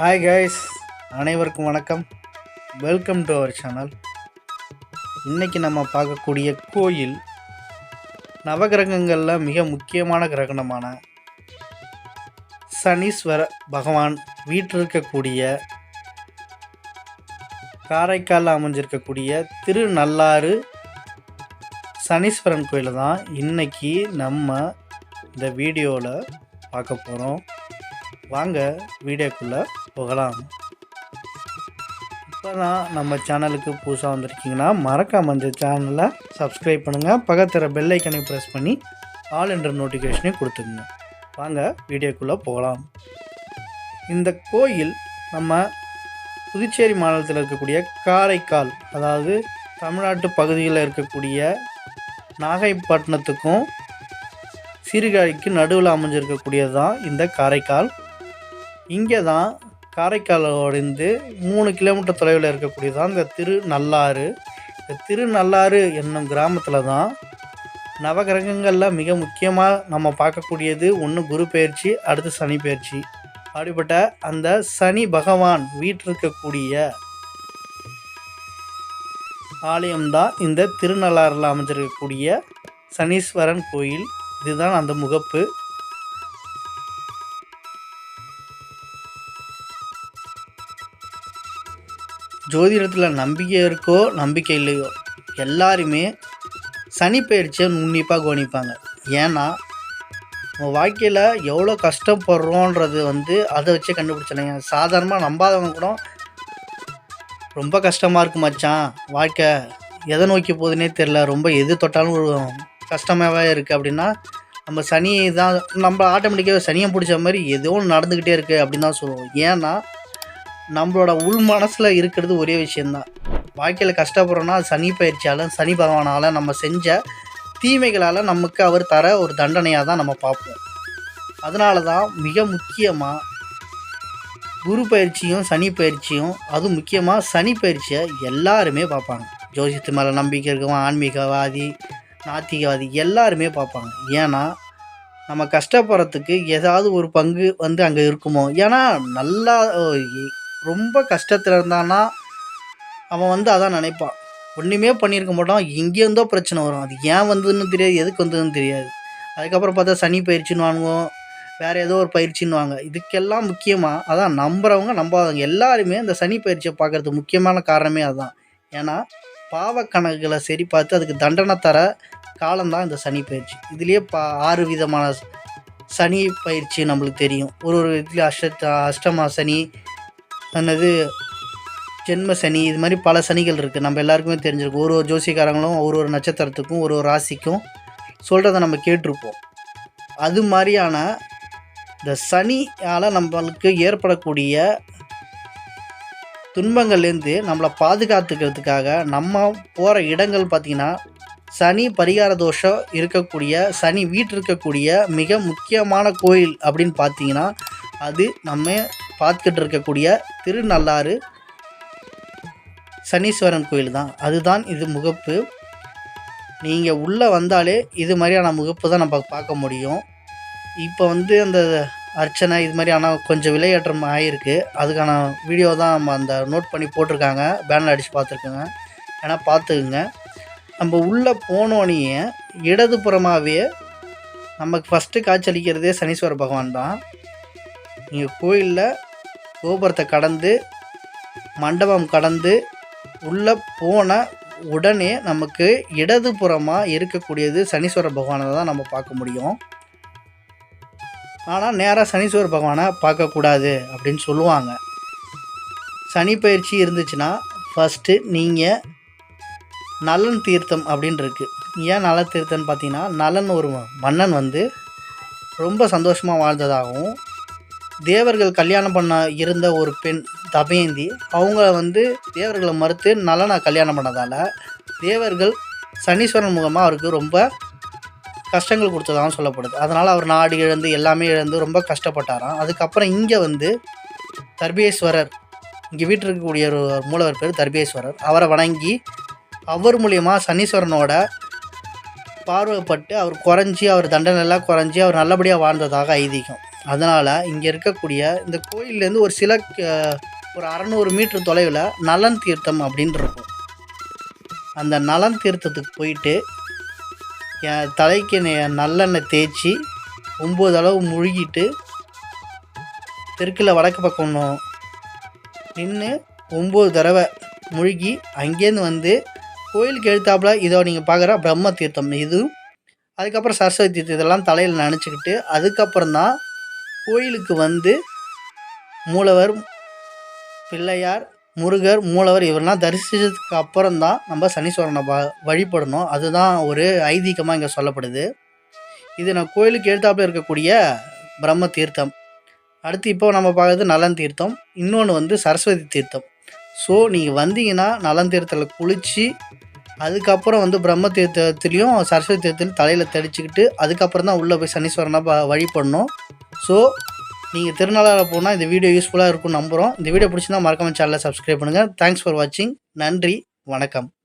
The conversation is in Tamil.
ஹாய் கைஸ் அனைவருக்கும் வணக்கம். வெல்கம் டு அவர் சேனல் இன்றைக்கி நம்ம பார்க்கக்கூடிய கோயில் நவகிரகங்களில் மிக முக்கியமான கிரகணமான சனீஸ்வர பகவான் வீற்றிருக்கக்கூடிய காரைக்காலில் அமைஞ்சிருக்கக்கூடிய திருநள்ளாறு சனீஸ்வரன் கோயிலை தான் இன்றைக்கி நம்ம இந்த வீடியோவில் பார்க்க போகிறோம் வாங்க வீடியோக்குள்ளே போகலாம். இப்போ தான் நம்ம சேனலுக்கு புதுசாக வந்திருக்கீங்கன்னா மறக்காம இந்த சேனலை சப்ஸ்கிரைப் பண்ணுங்கள் பக்கத்தில் பெல்லைக்கனை ப்ரெஸ் பண்ணி ஆல் என்ற நோட்டிஃபிகேஷனையும் கொடுத்துருங்க வாங்க வீடியோக்குள்ளே போகலாம். இந்த கோயில் நம்ம புதுச்சேரி மாநிலத்தில் இருக்கக்கூடிய காரைக்கால் அதாவது தமிழ்நாட்டு பகுதியில் இருக்கக்கூடிய நாகைப்பட்டினத்துக்கும் சீர்காழிக்கு நடுவில் அமைஞ்சிருக்கக்கூடியது தான் இந்த காரைக்கால். இங்கே தான் காரைக்காலோடைந்து மூணு கிலோமீட்டர் தொலைவில் இருக்கக்கூடிய தான் இந்த திருநள்ளாறு இந்த திருநள்ளாறு என்னும் கிராமத்தில் தான் நவகிரகங்களில் மிக முக்கியமாக நம்ம பார்க்கக்கூடியது ஒன்று குரு பயிற்சி அடுத்து சனி பயிற்சி. அப்படிப்பட்ட அந்த சனி பகவான் வீற்றிருக்கக்கூடிய ஆலயம்தான் இந்த திருநள்ளாறில் அமைஞ்சிருக்கக்கூடிய சனீஸ்வரன் கோயில். இதுதான் அந்த முகப்பு. ஜோதிடத்தில் நம்பிக்கை இருக்கோ நம்பிக்கை இல்லையோ எல்லாருமே சனி பயிற்சியை உன்னிப்பாக கவனிப்பாங்க. ஏன்னா நம்ம வாழ்க்கையில் எவ்வளோ கஷ்டப்படுறோன்றது வந்து அதை வச்சே கண்டுபிடிச்சிடலைங்க சாதாரணமாக நம்பாதவங்க கூட ரொம்ப கஷ்டமாக இருக்கு மச்சான். வாழ்க்கை எதை நோக்கி போகுதுன்னே தெரில ரொம்ப எது தொட்டாலும் ஒரு கஷ்டமாகவே இருக்குது அப்படின்னா நம்ம சனி தான் நம்ம ஆட்டோமேட்டிக்காக சனியை பிடிச்ச மாதிரி எதுவும் ஒன்று நடந்துக்கிட்டே இருக்குது அப்படின்னு தான் சொல்லுவோம். ஏன்னா நம்மளோட உள் மனசில் இருக்கிறது ஒரே விஷயந்தான் வாழ்க்கையில் கஷ்டப்படுறோன்னா அது சனி பயிற்சியால் சனி பகவானால் நம்ம செஞ்ச தீமைகளால் நமக்கு அவர் தர ஒரு தண்டனையாக தான் நம்ம பார்ப்போம். அதனால தான் மிக முக்கியமாக குரு பயிற்சியும் சனி பயிற்சியும் அதுவும் முக்கியமாக சனி பயிற்சியை எல்லாருமே பார்ப்பாங்க. ஜோசியத்து மேலே நம்பிக்கை இருக்கவன் ஆன்மீகவாதி நாத்திகவாதி எல்லாருமே பார்ப்பாங்க. ஏன்னா நம்ம கஷ்டப்படுறதுக்கு ஏதாவது ஒரு பங்கு வந்து அங்கே இருக்குமோ? ஏன்னா நல்லா ரொம்ப கஷ்டத்தில் இருந்தான்னா அவன் வந்து அதான் நினைப்பான். ஒன்றுமே பண்ணியிருக்க மாட்டான். எங்கேருந்தோ பிரச்சனை வரும். அது ஏன் வந்ததுன்னு தெரியாது எதுக்கு வந்ததுன்னு தெரியாது. அதுக்கப்புறம் பார்த்தா சனி பயிற்சின்னு வாங்குவோம். வேறு ஏதோ ஒரு பயிற்சின்னுவாங்க இதுக்கெல்லாம் முக்கியமாக அதான் நம்புகிறவங்க நம்பாதவங்க. எல்லாருமே இந்த சனி பயிற்சியை பார்க்குறதுக்கு முக்கியமான காரணமே அதுதான் ஏன்னா பாவக்கணக்குகளை சரி பார்த்து அதுக்கு தண்டனை தர காலம்தான் இந்த சனி பயிற்சி. இதுலேயே பா ஆறு விதமான சனி பயிற்சி நம்மளுக்கு தெரியும். ஒரு ஒரு இதுலேயும் அஷ்ட அஷ்டமா சனி தனது ஜென்ம சனி இது மாதிரி பல சனிகள் இருக்குது நம்ம எல்லாருக்குமே தெரிஞ்சிருக்கும். ஒரு ஒரு ஜோசியக்காரங்களும் ஒரு ஒரு நட்சத்திரத்துக்கும் ஒரு ஒரு ராசிக்கும் சொல்கிறத நம்ம கேட்டிருப்போம். அது மாதிரியான இந்த சனியால் நம்மளுக்கு ஏற்படக்கூடிய துன்பங்கள்லேருந்து நம்மளை பாதுகாத்துக்கிறதுக்காக நம்ம போகிற இடங்கள் பார்த்திங்கன்னா சனி பரிகார தோஷம் இருக்கக்கூடிய சனி வீட்டில் இருக்கக்கூடிய மிக முக்கியமான கோயில் அப்படின்னு பார்த்தீங்கன்னா அது நம்ம பார்த்துக்கிட்டு இருக்கக்கூடிய திருநள்ளாறு சனீஸ்வரன் கோயில் தான். அதுதான் இது முகப்பு. நீங்கள் உள்ளே வந்தாலே இது மாதிரியான முகப்பு தான் நம்ம பார்க்க முடியும். இப்போ வந்து அந்த அர்ச்சனை இது மாதிரி ஆனால் கொஞ்சம் விலையேற்றம் ஆகிருக்கு அதுக்கான வீடியோ தான் நம்ம அந்த நோட் பண்ணி போட்டிருக்காங்க. பேனர் அடித்து பார்த்துருக்குங்க. ஏன்னா பார்த்துக்குங்க. நம்ம உள்ளே போனோடனே இடதுபுறமாகவே நமக்கு ஃபஸ்ட்டு காட்சியளிக்கிறதே சனீஸ்வர பகவான் தான். நீங்கள் கோயிலில் கோபுரத்தை கடந்து மண்டபம் கடந்து உள்ளே போன உடனே நமக்கு இடதுபுறமாக இருக்கக்கூடியது சனீஸ்வர பகவானை தான் நம்ம பார்க்க முடியும். ஆனால் நேராக சனீஸ்வர பகவானை பார்க்கக்கூடாது அப்படின்னு சொல்லுவாங்க. சனி பயிற்சி இருந்துச்சுன்னா ஃபஸ்ட்டு நீங்கள் நலன் தீர்த்தம் அப்படின்னு இருக்குது ஏன் நல தீர்த்தம்னு பார்த்தீங்கன்னா நலன் ஒரு மன்னன் வந்து ரொம்ப சந்தோஷமாக வாழ்ந்ததாகவும் தேவர்கள் கல்யாணம் பண்ண இருந்த ஒரு பெண் தபேந்தி அவங்க வந்து தேவர்களை மறுத்து நலனை கல்யாணம் பண்ணதால் தேவர்கள் சனீஸ்வரன் மூலமாக அவருக்கு ரொம்ப கஷ்டங்கள் கொடுத்ததாகவும் சொல்லப்படுது. அதனால் அவர் நாடு இழந்து எல்லாமே இழந்து ரொம்ப கஷ்டப்பட்டாராம். அதுக்கப்புறம் இங்கே வந்து தர்பேஸ்வரர் இங்கே வீட்டில் இருக்கக்கூடிய ஒரு மூலவர் பேர் தர்பேஸ்வரர். அவரை வணங்கி அவர் மூலியமாக சனீஸ்வரனோட பார்வைப்பட்டு அவர் குறைஞ்சி அவர் தண்டனைலாம் குறைஞ்சி அவர் நல்லபடியாக வாழ்ந்ததாக ஐதீகம். அதனால் இங்கே இருக்கக்கூடிய இந்த கோயில்லேருந்து ஒரு சில ஒரு அறநூறு மீட்டர் தொலைவில் நலன் தீர்த்தம் அப்படின்னு இருக்கும். அந்த நலன் தீர்த்தத்துக்கு போயிட்டு என் தலைக்கு நல்லெண்ணெய் தேய்ச்சி ஒம்பது அளவு முழுகிட்டு தெற்கில் வடக்கு பக்கம் நின்று ஒம்பது தடவை முழுகி அங்கேருந்து வந்து கோயிலுக்கு எழுத்தாப்புல இதோ நீங்கள் பார்க்குற பிரம்ம தீர்த்தம் இது. அதுக்கப்புறம் சரஸ்வதி தீர்த்தம் இதெல்லாம் தலையில் நினச்சிக்கிட்டு அதுக்கப்புறம் தான் கோயிலுக்கு வந்து மூலவர் பிள்ளையார் முருகர் மூலவர் இவரெல்லாம் தரிசித்ததுக்கு அப்புறம் தான் நம்ம சனீஸ்வரனை வ வழிபடணும். அதுதான் ஒரு ஐதீகமாக இங்கே சொல்லப்படுது. இது நான் கோயிலுக்கு எழுத்தாப்பில் இருக்கக்கூடிய பிரம்ம தீர்த்தம். அடுத்து இப்போ நம்ம பார்க்குறது நலன் தீர்த்தம். இன்னொன்று வந்து சரஸ்வதி தீர்த்தம். ஸோ நீங்கள் வந்தீங்கன்னா நலன் தீர்த்தத்தில் குளித்து அதுக்கப்புறம் வந்து பிரம்ம தீர்த்தத்துலேயும் சரஸ்வதி தீர்த்தத்துலையும் தலையில் தெளிச்சுக்கிட்டு அதுக்கப்புறம் தான் உள்ளே போய் சனீஸ்வரனாக வழிபடணும் ஸோ நீங்கள் திருநாளாக போனால் இந்த வீடியோ யூஸ்ஃபுல்லாக இருக்கும்னு நம்புகிறோம் இந்த வீடியோ பிடிச்சிருந்தா மறக்காம சேனலை சப்ஸ்கிரைப் பண்ணுங்கள் தேங்க்ஸ் ஃபார் வாட்சிங் நன்றி. வணக்கம்.